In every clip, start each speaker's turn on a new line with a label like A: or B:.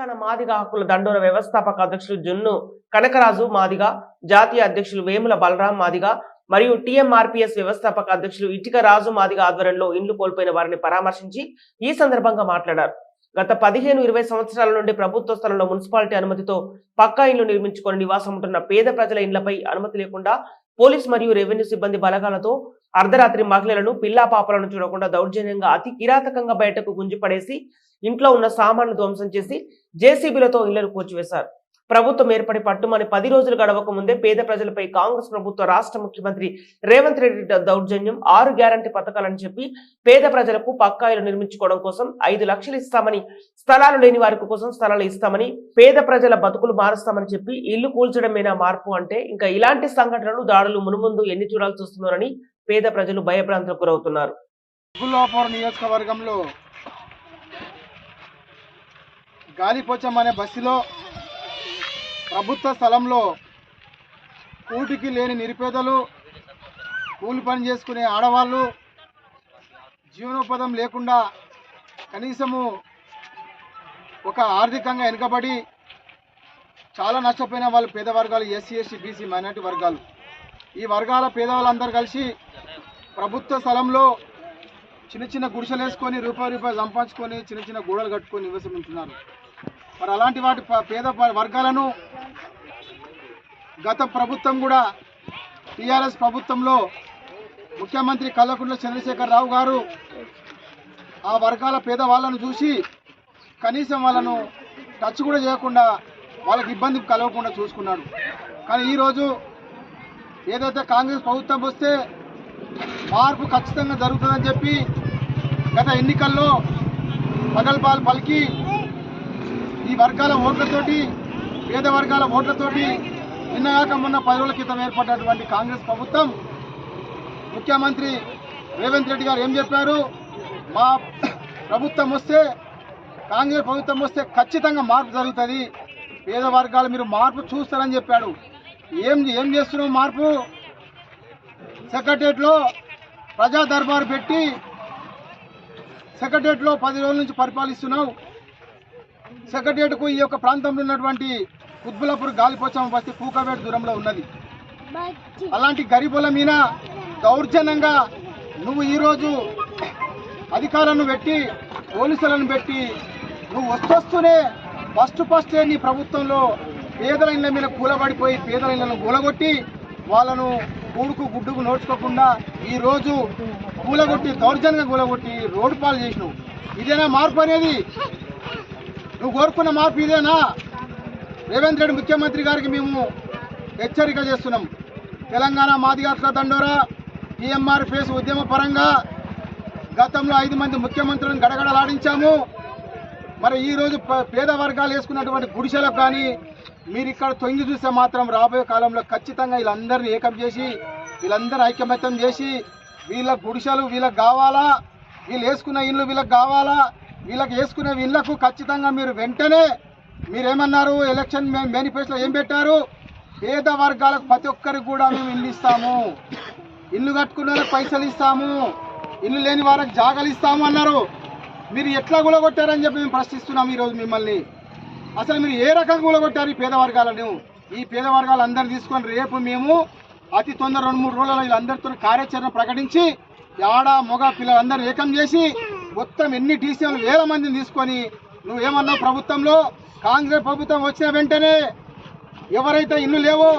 A: తెలంగాణ మాదిగ హక్కుల దండోర వ్యవస్థాపక అధ్యక్షులు జున్ను కనకరాజు మాదిగ జాతీయ అధ్యక్షులు వేముల బలరాం మాదిగ మరియు టీఎంఆర్పీఎస్ వ్యవస్థాపక అధ్యక్షులు ఇటిక రాజు మాదిగ ఆధ్వర్యంలో ఇండ్లు కోల్పోయిన వారిని పరామర్శించి ఈ సందర్భంగా మాట్లాడారు. గత పదిహేను ఇరవై సంవత్సరాల నుండి ప్రభుత్వ స్థలంలో మున్సిపాలిటీ అనుమతితో పక్కా ఇండ్లు నిర్మించుకొని నివాసం ఉంటున్న పేద ప్రజల ఇండ్లపై అనుమతి లేకుండా పోలీస్ మరియు రెవెన్యూ సిబ్బంది బలగాలతో అర్ధరాత్రి మహిళలను పిల్లా పాపలను చూడకుండా దౌర్జన్యంగా అతి కిరాతకంగా బయటకు గుంజిపడేసి ఇంట్లో ఉన్న సామాన్లు ధ్వంసం చేసి జేసీబీలతో ఇళ్ళను కూల్చివేశారు. ప్రభుత్వం ఏర్పడి పట్టుమని పది రోజులు గడవక ముందే పేద ప్రజలపై కాంగ్రెస్ ప్రభుత్వ రాష్ట్ర ముఖ్యమంత్రి రేవంత్ రెడ్డి దౌర్జన్యం ఆరు గ్యారంటీ పథకాలని చెప్పి పేద ప్రజలకు పక్కాయిలు నిర్మించుకోవడం కోసం ఐదు లక్షలు ఇస్తామని స్థలాలు లేని వారి కోసం స్థలాలు ఇస్తామని పేద ప్రజల బతుకులు మారుస్తామని చెప్పి ఇల్లు కూల్చడమేనా మార్పు అంటే ఇంకా ఇలాంటి సంఘటనలు దాడులు మునుముందు ఎన్ని చూడాల్సి వస్తున్నారని పేద ప్రజలు భయభ్రాంతులకు గురవుతున్నారు.
B: నియోజకవర్గంలో గాలిపోచం అనే బస్సులో ప్రభుత్వ స్థలంలో కూటికి లేని నిరుపేదలు కూలి పని చేసుకునే ఆడవాళ్ళు జీవనోపాధం లేకుండా కనీసము ఒక ఆర్థికంగా వెనుకబడి చాలా నష్టపోయిన వాళ్ళు పేద వర్గాలు ఎస్సీ ఎస్టీ బీసీ మైనార్టీ వర్గాలు. ఈ వర్గాల పేదవాళ్ళందరూ కలిసి ప్రభుత్వ స్థలంలో చిన్న చిన్న గుడిసెలు వేసుకొని రూపాయి రూపాయి సంపాదించుకొని చిన్న చిన్న గోడలు కట్టుకొని నివసిస్తున్నారు. మరి అలాంటి వాటి ప- పేద ప- వర్గాలను గత ప్రభుత్వం కూడా టీఆర్ఎస్ ప్రభుత్వంలో ముఖ్యమంత్రి కల్వకుంట్ల చంద్రశేఖరరావు గారు ఆ వర్గాల పేదవాళ్ళను చూసి కనీసం వాళ్ళను టచ్ కూడా చేయకుండా వాళ్ళకి ఇబ్బంది కలగకుండా చూసుకున్నాడు. కానీ ఈరోజు ఏదైతే కాంగ్రెస్ ప్రభుత్వం వస్తే మార్పు ఖచ్చితంగా జరుగుతుందని చెప్పి గత ఎన్నికల్లో పగల్పాలు పలికి ఈ వర్గాల ఓట్లతోటి పేద వర్గాల ఓట్లతోటి నిన్నగాక మొన్న పది రోజుల క్రితం ఏర్పడినటువంటి కాంగ్రెస్ ప్రభుత్వం ముఖ్యమంత్రి రేవంత్ రెడ్డి గారు ఏం చెప్పారు? మా ప్రభుత్వం వస్తే కాంగ్రెస్ ప్రభుత్వం వస్తే ఖచ్చితంగా మార్పు జరుగుతుంది. పేద వర్గాలు మీరు మార్పు చూస్తారని చెప్పాడు. ఏం ఏం చేస్తున్నావు మార్పు? సెక్రటరియట్లో ప్రజా దర్బారు పెట్టి సెక్రటరియట్లో పది రోజుల నుంచి పరిపాలిస్తున్నావు. సెక్రటరియట్కు ఈ యొక్క ప్రాంతంలో ఉన్నటువంటి కుత్బులాపూర్ గాలిపోచమ్మ బస్తీ పూకవేట దూరంలో ఉన్నది. అలాంటి గరీబుల మీద దౌర్జన్యంగా నువ్వు ఈరోజు అధికారులను పెట్టి పోలీసులను పెట్టి నువ్వు వస్తూనే ఫస్ట్ ఫస్టే నీ ప్రభుత్వంలో పేదల ఇళ్ళ మీద కూలబడిపోయి పేదల ఇళ్ళను కూలగొట్టి వాళ్ళను కూడుకు గుడ్డుకు నోడ్చుకోకుండా ఈరోజు కూలగొట్టి దౌర్జన్యంగా కూలగొట్టి రోడ్డు పాలు చేసినావు. ఇదేనా మార్పు అనేది? నువ్వు కోరుకున్న మార్పు ఇదేనా? రేవంత్ రెడ్డి ముఖ్యమంత్రి గారికి మేము హెచ్చరిక చేస్తున్నాం. తెలంగాణ మాదిగాట్ల దండోరా టీఎంఆర్ ఫేస్ ఉద్యమ పరంగా గతంలో ఐదు మంది ముఖ్యమంత్రులను గడగడలాడించాము. మరి ఈరోజు పేద వర్గాలు వేసుకున్నటువంటి గుడిసెలకు కానీ మీరు ఇక్కడ తొంగి చూస్తే మాత్రం రాబోయే కాలంలో ఖచ్చితంగా వీళ్ళందరినీ ఏకం చేసి వీళ్ళందరూ ఐకమత్యం చేసి వీళ్ళ గుడిసెలు వీళ్ళకి కావాలా? వీళ్ళు వేసుకున్న ఇల్లు వీళ్ళకి కావాలా? వీళ్ళకి వేసుకునే ఇళ్ళకు ఖచ్చితంగా మీరు వెంటనే మీరేమన్నారు? ఎలక్షన్ మేనిఫెస్టో ఏం పెట్టారు? పేద వర్గాలకు ప్రతి ఒక్కరికి కూడా మేము ఇల్లు ఇస్తాము. ఇల్లు కట్టుకున్న వాళ్ళకి పైసలు ఇస్తాము. ఇల్లు లేని వారికి జాగాలు ఇస్తాము అన్నారు. మీరు ఎట్లా గులగొట్టారని చెప్పి మేము ప్రశ్నిస్తున్నాం ఈరోజు మిమ్మల్ని. అసలు మీరు ఏ రకంగా కూలగొట్టారు ఈ పేద వర్గాలను? ఈ పేద వర్గాలు అందరిని తీసుకొని రేపు మేము అతి తొందర రెండు మూడు రోజులలో వీళ్ళందరితో కార్యాచరణ ప్రకటించి ఆడ మగ పిల్లలందరూ ఏకం చేసి మొత్తం ఎన్ని టీసీలు వేల మందిని తీసుకొని నువ్వేమన్నావు ప్రభుత్వంలో? కాంగ్రెస్ ప్రభుత్వం వచ్చిన వెంటనే ఎవరైతే ఇల్లు లేవో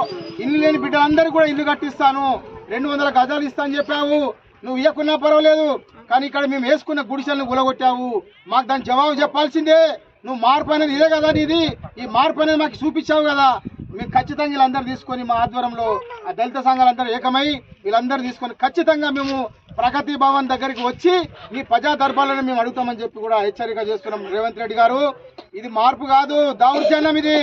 B: ఇల్లు లేని బిడ్డలందరికీ కూడా ఇల్లు కట్టిస్తాను. రెండు వందల గజాలు ఇస్తాను చెప్పావు. నువ్వు ఇవ్వకున్నా పర్వాలేదు కానీ ఇక్కడ మేము వేసుకున్న గుడిసెలను గులగొట్టావు. మాకు దాని జవాబు చెప్పాల్సిందే. నువ్వు మార్పు అనేది ఇదే కదా నీది. ఈ మార్పు అనేది మాకు చూపించావు కదా. మేము ఖచ్చితంగా వీళ్ళందరూ తీసుకొని మా ఆధ్వర్యంలో ఆ దళిత సంఘాలందరూ ఏకమై వీళ్ళందరూ తీసుకొని ఖచ్చితంగా మేము ప్రగతి భవన్ దగ్గరికి వచ్చి ఈ ప్రజా దర్బార్లను మేము అడుగుతామని చెప్పి కూడా హెచ్చరిక చేస్తున్నాం రేవంత్ రెడ్డి గారు. ఇది మార్పు కాదు దౌర్జన్యం ఇది.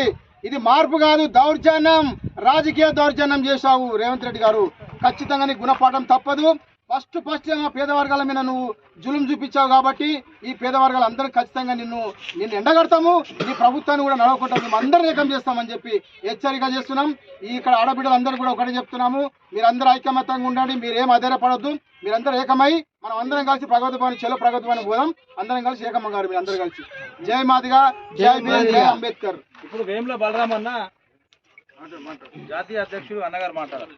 B: ఇది మార్పు కాదు దౌర్జన్యం. రాజకీయ దౌర్జన్యం చేశావు రేవంత్ రెడ్డి గారు. ఖచ్చితంగా గుణపాఠం తప్పదు. ఫస్ట్ ఫస్ట్ మా పేద వర్గాల మీద నువ్వు జులుం చూపించావు కాబట్టి ఈ పేద వర్గాలు అందరూ ఖచ్చితంగా నిన్ను నిన్ను ఎండగడతాము. ఈ ప్రభుత్వాన్ని కూడా నడవకుండా మేము అందరం ఏకం చేస్తామని చెప్పి హెచ్చరిక చేస్తున్నాం. ఈ ఇక్కడ ఆడబిడ్డలందరూ కూడా ఒకటే చెప్తున్నాము. మీరందరూ ఐకమత్యంగా ఉండండి. మీరు ఏం ఆధారపడద్దు మీరందరూ ఏకమై మనం అందరం కలిసి ప్రగతి భవన్ చెలో ప్రగతి భవన్ పోదాం. అందరం కలిసి ఏకమ్మ గారు మీరు అందరూ కలిసి. జై మాదిగా జై భీమ్ జై అంబేద్కర్.
C: ఇప్పుడు వేముల బలరామన్న జాతీయ అధ్యక్షుడు అన్నగారు మాట్లాడారు.